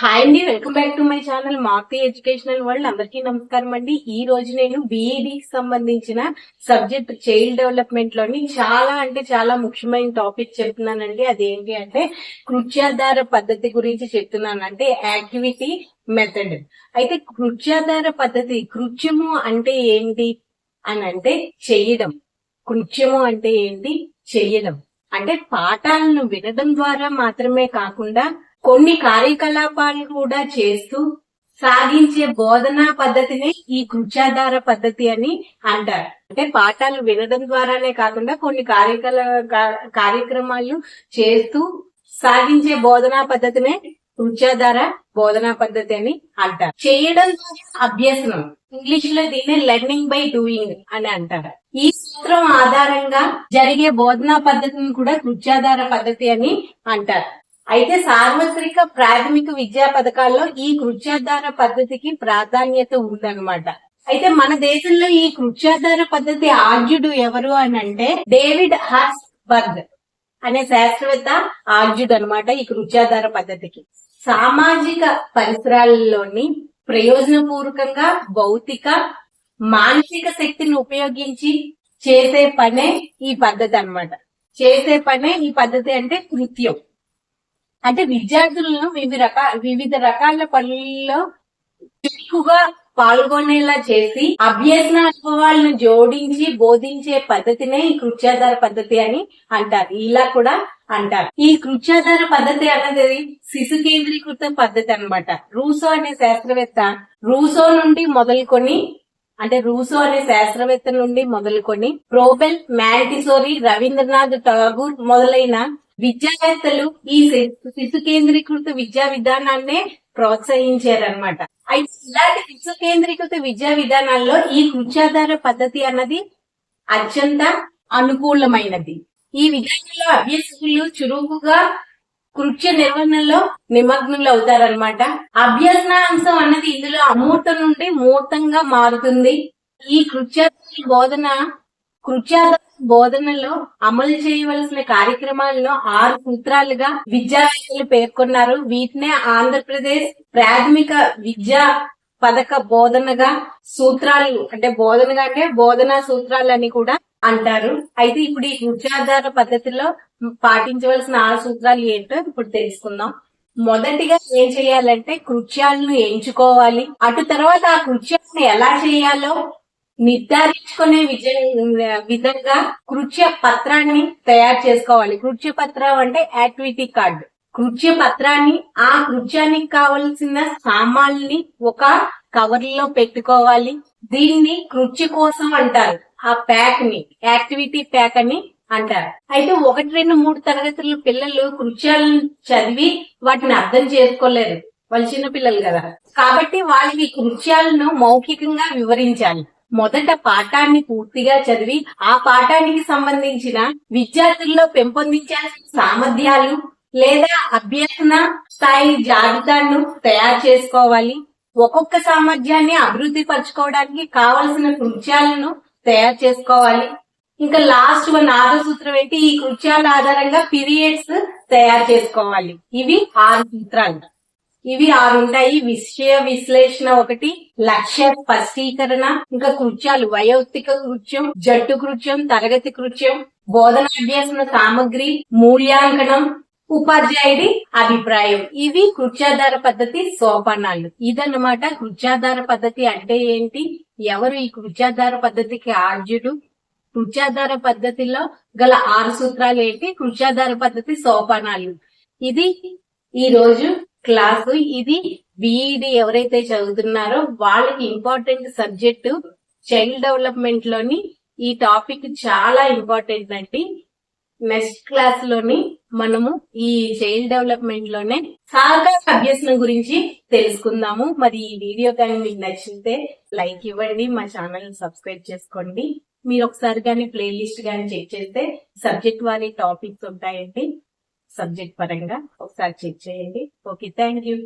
Hi అండి welcome back to my channel Maruthi educational world అందరికీ నమస్కారం అండి. ఈ రోజు నేను బీఈడికి సంబంధించిన సబ్జెక్ట్ చైల్డ్ డెవలప్మెంట్లోని చాలా అంటే చాలా ముఖ్యమైన టాపిక్ చెప్తున్నానండి. అది ఏంటి అంటే కృత్యాధార పద్ధతి గురించి చెప్తున్నాను. అంటే యాక్టివిటీ మెథడ్ అయితే కృత్యాధార పద్ధతి కృత్యము అంటే ఏంటి అని అంటే చేయడం. కృత్యము అంటే ఏంటి? చెయ్యడం అంటే పాఠాలను వినడం ద్వారా మాత్రమే కాకుండా కొన్ని కార్యకలాపాలు కూడా చేస్తూ సాగించే బోధనా పద్ధతిని ఈ కృత్యాధార పద్ధతి అని అంటారు. అంటే పాఠాలు వినడం ద్వారానే కాకుండా కొన్ని కార్యకలా కార్యక్రమాలు చేస్తూ సాగించే బోధనా పద్ధతినే కృత్యాధార బోధనా పద్ధతి అని అంటారు. చేయడం ద్వారా అభ్యసనం. ఇంగ్లీష్లో దీన్ని లెర్నింగ్ బై డూయింగ్ అని అంటారు. ఈ సూత్రం ఆధారంగా జరిగే బోధనా పద్ధతిని కూడా కృత్యాధార పద్ధతి అని అంటారు. అయితే సార్వత్రిక ప్రాథమిక విద్యా పథకాల్లో ఈ కృత్యాధార పద్ధతికి ప్రాధాన్యత ఉందన్నమాట. అయితే మన దేశంలో ఈ కృత్యాధార పద్ధతి ఆర్జుడు ఎవరు అని అంటే డేవిడ్ హార్స్ బర్గ్ అనే శాస్త్రవేత్త ఆర్జుడు అన్నమాట ఈ కృత్యాధార పద్ధతికి. సామాజిక పరిసరాలలోని ప్రయోజనపూర్వకంగా భౌతిక మానసిక శక్తిని ఉపయోగించి చేసే పనే ఈ పద్ధతి అన్నమాట. చేసే పనే ఈ పద్ధతి అంటే కృత్యం. అంటే విద్యార్థులను వివిధ రకాల వివిధ రకాల పనుల్లో చురుకుగా పాల్గొనేలా చేసి అభ్యసన అనుభవాలను జోడించి బోధించే పద్ధతినే ఈ కృత్యాధార పద్ధతి అని అంటారు. ఇలా కూడా అంటారు. ఈ కృత్యాధార పద్ధతి అన్నది శిశు కేంద్రీకృత పద్ధతి అన్నమాట. రూసో అనే శాస్త్రవేత్త రూసో నుండి మొదలుకొని అంటే రూసో అనే శాస్త్రవేత్త నుండి మొదలుకొని ప్రోబెల్ మ్యాంటిసోరీ రవీంద్రనాథ్ ఠాగూర్ మొదలైన విద్యావేత్తలు ఈ శి- శిశు కేంద్రీకృత విద్యా విధానాన్నే ప్రోత్సహించారనమాట అయితే ఇలాంటి శిశు కేంద్రీకృత విద్యా విధానాల్లో ఈ కృత్యాధార పద్ధతి అన్నది అత్యంత అనుకూలమైనది. ఈ విధానంలో అభ్యాసకులు చురుకుగా కృత్య నిర్వహణలో నిమగ్నులు అవుతారనమాట అభ్యసన అంశం అన్నది ఇందులో అమూర్తం నుండి మూర్తంగా మారుతుంది. ఈ కృత్యాధార బోధన కృత్యాల బోధనలో అమలు చేయవలసిన కార్యక్రమాలను ఆరు సూత్రాలుగా విద్యావేత్తలు పేర్కొన్నారు. వీటినే ఆంధ్రప్రదేశ్ ప్రాథమిక విద్యా పథక బోధనగా సూత్రాలు అంటే బోధనగా అంటే బోధనా సూత్రాలు అని కూడా అంటారు. అయితే ఇప్పుడు ఈ కృత్యాధార పద్ధతిలో పాటించవలసిన ఆరు సూత్రాలు ఏంటో ఇప్పుడు తెలుసుకుందాం. మొదటిగా ఏం చేయాలంటే కృత్యాలను ఎంచుకోవాలి. అటు తర్వాత ఆ కృత్యాలను ఎలా చేయాలో నిర్ధారించుకునే విజ- విధంగా కృత్య పత్రాన్ని తయారు చేసుకోవాలి. కృత్య పత్రం అంటే యాక్టివిటీ కార్డు. కృత్య పత్రాన్ని ఆ కృత్యానికి కావలసిన సామాన్ని ఒక కవర్లో పెట్టుకోవాలి. దీన్ని కృత్య కోసం అంటారు. ఆ ప్యాక్ని యాక్టివిటీ ప్యాక్ అని అంటారు. అయితే ఒకటి రెండు మూడు తరగతుల పిల్లలు కృత్యాలను చదివి వాటిని అర్థం చేసుకోలేరు. వాళ్ళు చిన్న పిల్లలు కదా. కాబట్టి వాళ్ళకి కృత్యాలను మౌఖికంగా వివరించాలి. మొదట పాఠాన్ని పూర్తిగా చదివి ఆ పాఠానికి సంబంధించిన విద్యార్థుల్లో పెంపొందించాల్సిన సామర్థ్యాలు లేదా అభ్యసన స్థాయి జాబితాను తయారు చేసుకోవాలి. ఒక్కొక్క సామర్థ్యాన్ని అభివృద్ధి పరచుకోవడానికి కావలసిన కృత్యాలను తయారు చేసుకోవాలి. ఇంకా లాస్ట్ వన్ ఆరో సూత్రం ఏంటి? ఈ కృత్యాల ఆధారంగా పీరియడ్స్ తయారు చేసుకోవాలి. ఇవి ఆరు సూత్రాలు. ఇవి ఆరు ఉంటాయి. విషయ విశ్లేషణ ఒకటి లక్ష్య స్పష్టీకరణ ఇంకా కృత్యాలు వైయక్తిక కృత్యం జట్టు కృత్యం తరగతి కృత్యం బోధన అభ్యాసన సామగ్రి మూల్యాంకనం ఉపాధ్యాయుడి అభిప్రాయం. ఇవి కృత్యాధార పద్ధతి సోపానాలు. ఇదన్నమాట కృత్యాధార పద్ధతి అంటే ఏంటి? ఎవరు ఈ కృత్యాధార పద్ధతికి ఆర్జుడు? కృత్యాధార పద్ధతిలో గల ఆరు సూత్రాలు ఏంటి? కృత్యాధార పద్ధతి సోపానాలు. ఇది ఈ రోజు క్లాసు. ఇది బీఈడి ఎవరైతే చదువుతున్నారో వాళ్ళకి ఇంపార్టెంట్ సబ్జెక్టు చైల్డ్ డెవలప్మెంట్లోని ఈ టాపిక్ చాలా ఇంపార్టెంట్ అండి. నెక్స్ట్ క్లాస్లోని మనము ఈ చైల్డ్ డెవలప్మెంట్లోనే సహకార అభ్యసనం గురించి తెలుసుకుందాము. మరి ఈ వీడియో కానీ మీకు నచ్చితే లైక్ ఇవ్వండి మా ఛానల్ సబ్స్క్రైబ్ చేసుకోండి. మీరు ఒకసారి కానీ ప్లేలిస్ట్ కానీ చెక్ చేస్తే సబ్జెక్ట్ వారి టాపిక్స్ ఉంటాయండి. సబ్జెక్ట్ పరంగా ఒకసారి చెక్ చేయండి. Okay thank you